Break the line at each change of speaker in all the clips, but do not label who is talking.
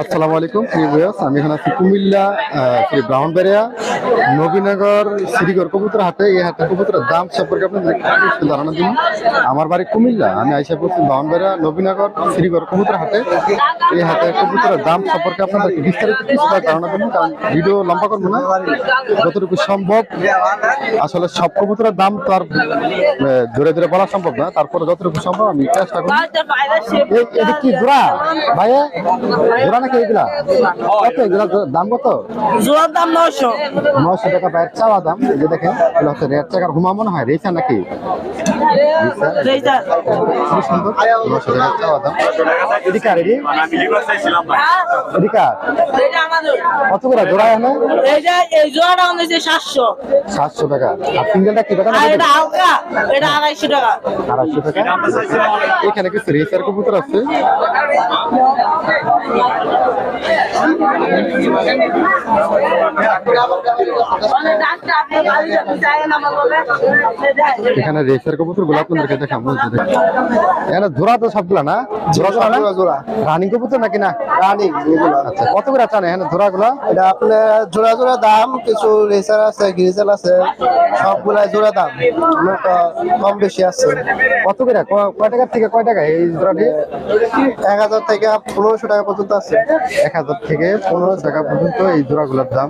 আসসালামু আলাইকুম, প্রিয় ভিউয়ার্স আমি এখন আছি কুমিল্লা শ্রী ব্রাহ্মণবাড়িয়া, নবীনগর, শ্রীগড় কবুতর হাটে। এই হাটে কবুতরের দাম সম্পর্কে আপনাদের ধারণা দিন। আমার বাড়ি কুমিল্লা। আমি আইসা পড়ছি ব্রাহ্মণবাড়িয়া, নবীনগর, শ্রীগড় কবুতর হাটে। এই হাটে কবুতরের দাম সম্পর্কে আপনাদেরকে বিস্তারিত কিছুটা ধারণা দেবো কারণ ভিডিও লম্বা করব না। যতটুকু সম্ভব, আসলে সব কবুতরের দাম তো আর ধরে ধরে বলা সম্ভব না। তারপরে যতটুকু সম্ভব আমি চেষ্টা এটা কি, জোড়া? ভাইয়া, জোড়া নাকি এগুলা? কত এগুলা? দাম কত?
জোড়ার দাম নয়শো।
নয়শো টাকা বাইরের চাওয়া দাম। এই যে দেখেন এগুলো হচ্ছে রেড হুমা মনে হয় রেসা নাকি? খুব সুন্দর। নয়শো টাকা চাওয়া দাম। এদিকে এদি এদিকে আর? কত করে? জোড়া এনে?
এই জোড়াটা হচ্ছে সাতশো।
সাতশো টাকা। আর সিঙ্গেলটা কি কথা
এটা হালকা এটা আড়াইশো টাকা।
আড়াইশো টাকা। এখানে কিছু রেসার কবুতর আছে। Thank you. এখানে রেসার কবুতরগুলো আপনাদেরকে দেখাম বলতে দেখি। এখানে জোড়া তো সবগুলা না? জোড়া রানিং কবুতর নাকি না?
রানিং
আচ্ছা কত করে চান এখানে জোড়া গুলা?
এটা আপনার জোড়া জোড়া দাম কিছু রেসার আছে গ্রিজেল আছে সবগুলাই জোড়া দাম। কম বেশি আছে।
কত করে? কয় টাকার থেকে কয় টাকা এই জোড়াটি?
এক হাজার থেকে পনেরোশো টাকা পর্যন্ত আছে।
এক হাজার থেকে পনেরো টাকা পর্যন্ত এই জোড়াগুলোর দাম।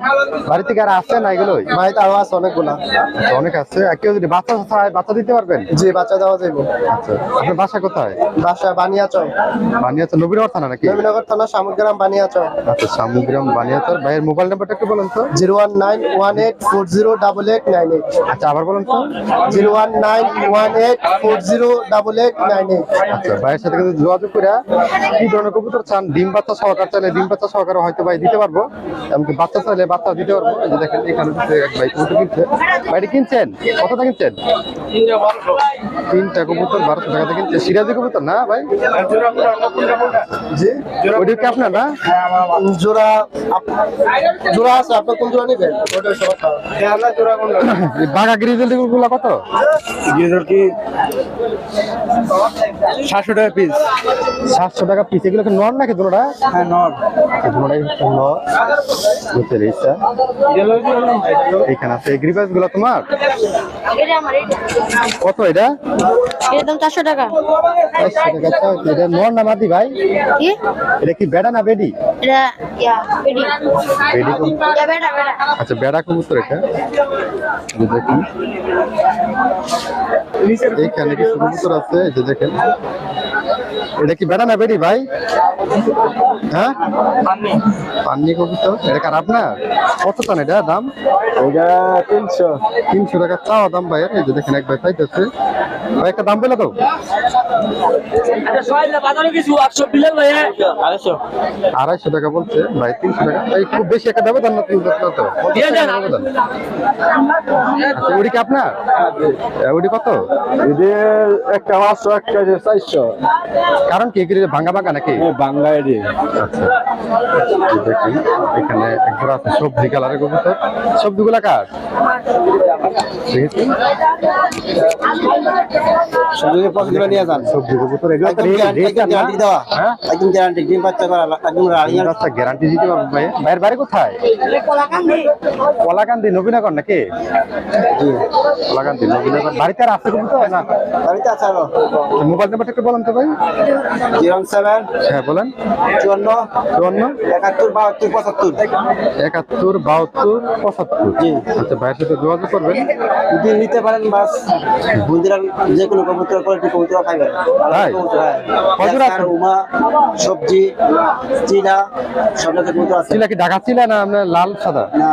বাড়ি থেকে আর আসছে না এগুলোই?
বাড়িতে আরও আছে অনেকগুলা।
আচ্ছা, অনেক আছে। কেউ যদি বাচ্চা চায় বাচ্চা দিতে পারবেন?
যে বাচ্চা দেওয়া যাবে
আচ্ছা আপনার বাসা কোথায়?
বাসা বানিয়াচং
বানিয়াচর নবীনগর থানা নাকি?
নবীনগর থানা সামগ্রাম বানিয়াচং
আচ্ছা সামগ্রাম বানিয়াচর ভাইয়ের মোবাইল নাম্বারটা একটু বলুন তো।
Zero one nine one eight four zero double eight nine eight.
আচ্ছা আবার বলুন তো।
Zero one nine one eight four zero double eight nine eight.
আচ্ছা ভাইয়ের সাথে কিন্তু যোগাযোগ করে কি ধরনের কবুতর চান? ডিম বাচ্চা সহকার চাইলে ডিম বাচ্চা সহকারে হয়তো ভাই দিতে পারব? এমনকি বাচ্চা চাইলে বাচ্চা দিতে পারব। এই যে দেখেন এখানে এক ভাই কবুতর কিনছে। ভাইটি কিনছেন? কতটা কিনছেন? তিনটা কবুতর বারোশো টাকাতে কিনছে। সিরাজি কবুতর না ভাই?
জি?
ওইটা কি আপনার না?
জোড়া জোড়া আছে আপনার কোন জোড়া নেবেন?
বাঘা গ্রিজেলগুলো কত?
গিজার কি? সাতশো টাকা পিস
সাতশো টাকা পিস এগুলো কি নর নাকি দুটোটা
হ্যাঁ নর।
হচ্ছে নর। হচ্ছে রেসা এখানে আছে। এগ্রিপাসগুলো তোমার? কত এটা?
এর চারশো টাকা।
চারশো টাকা চাও কি? এটা মর না মাদি ভাই?
কি?
এটা কি বেড়া না বেডি?
এটা
আচ্ছা বেড়া কবুতর এটা। দেখুন। এইখানে কিছু কবুতর আছে এই যে দেখেন। এটা কি বেড়া না বেডি ভাই? হ্যাঁ? পান্নি। তো এটা খারাপ না কত চান এটা দাম?
এটা তিনশো।
তিনশো টাকা চাওয়া দাম ভাই এই যে দেখেন এক ভাই চাইতেছে ভাই একটা দাম পেলে তো
ভাই আড়াইশো।
টাকা বলছে ভাই তিনশো টাকা। এই খুব বেশি একটা ব্যবধান না। আচ্ছা ওটি কি আপনার? ওটি কত?
একটা পাঁচশো একটা চারশো।
কারণ কি এগুলি ভাঙ্গা ভাঙ্গা নাকি?
বাংলা এডি
আচ্ছা এই এখানে একবার আছে সবজি কালারের কবুতর। সবজিগুলা কার?
শুধু পছন্দ নিয়ে যান।
সবজি কবুতর এগুলো তো রেট
গ্যারান্টি দেওয়া।
হ্যাঁ?
একদম গ্যারান্টি ডিম বাচ্চা করা একদম রানিং
গ্যারান্টি দিতে পারব ভাই। ভাইয়ের বাড়ি কোথায়? কলাকান্দি। নবীনগর নাকি? কলাকান্দি নবীনগর। বাড়িতে আর আছে কবুতর না?
বাড়িতে আছে আরও।
মোবাইল নাম্বারটা একটু বলেন তো ভাই।
জিরো সেভেন
হ্যাঁ বলেন।
চুয়ান্ন
চুয়ান্ন।
একাত্তর বাহাত্তর পঁচাত্তর।
একাত্তর বাহাত্তর পঁচাত্তর।
জি।
আচ্ছা ভাইয়ের সাথে যোগাযোগ করবেন।
যদি নিতে পারেন বাস বন্ধুরা যে কোনো কবুতর কোয়ালিটি কবুতর খাইবেন।
তাই?
উমা সবজি চিলা সব জাতের কবুতর আছে।
চিলা কি ঢাকা চিলা না আপনার লাল সাদা?
না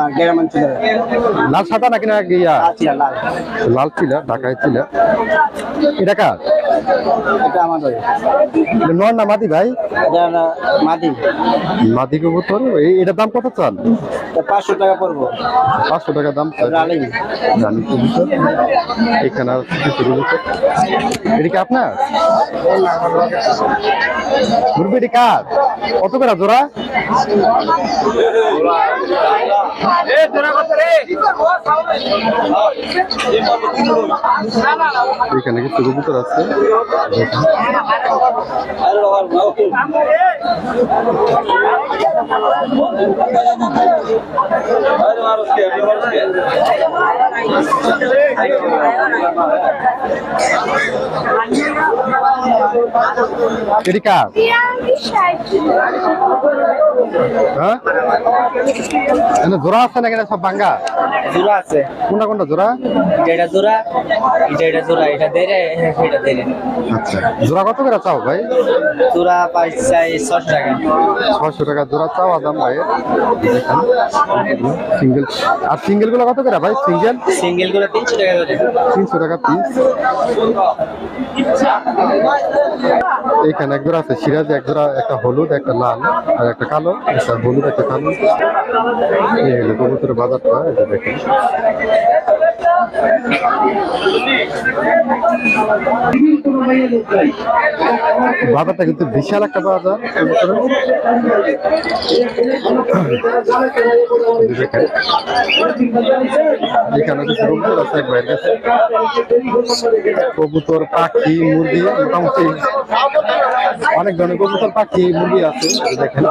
লাল সাদা নাকি না ইয়া?
লাল
চিলা ঢাকায় চিলা এটা কার?
এটা আমাদের
এটা নর না মাদি ভাই?
এটা না মাদি।
মাদি কবুতর? এই- এটার দাম কত চান?
এটা পাঁচশো টাকা পড়ব।
পাঁচশো টাকা দাম।
রানিং।
জানি কবুতর। এখানে আর কিছু এটা কি আপনার? কার? কত করে জোড়া? এখানে কিছু কবুতর আছে। Dios, এটি কার? হ্যাঁ? জোড়া আছে না এখানে সব ভাঙ্গা?
জোড়া আছে।
কোনটা কোনটা জোড়া?
এটা জোড়া এটা এটা জোড়া এটা দেরে এটা দেরে
আচ্ছা জোড়া কত করে চাও ভাই?
জোড়া চাই ছশো টাকা।
ছশো টাকা জোড়া চাওয়া দাম ভাই। দেখেন সিঙ্গেল আর সিঙ্গেলগুলো কত করে ভাই? সিঙ্গেল?
সিঙ্গেল করে তিনশো টাকা করে।
তিনশো টাকা পিস এইখানে এক জোড়া আছে সিরাজ এক জোড়া একটা হলুদ একটা লাল আর একটা কালো একটা হলুদ একটা কালো। এই হলো কবুতরের বাজারটা এটা দেখেন। বাজারটা কিন্তু বিশাল একটা বাজার। এখানে কিছু কবুতর, পাখি, মুরগি মোটামুটি অনেক ধরনের কবুতর, পাখি, মুরগি আছে। দেখেন।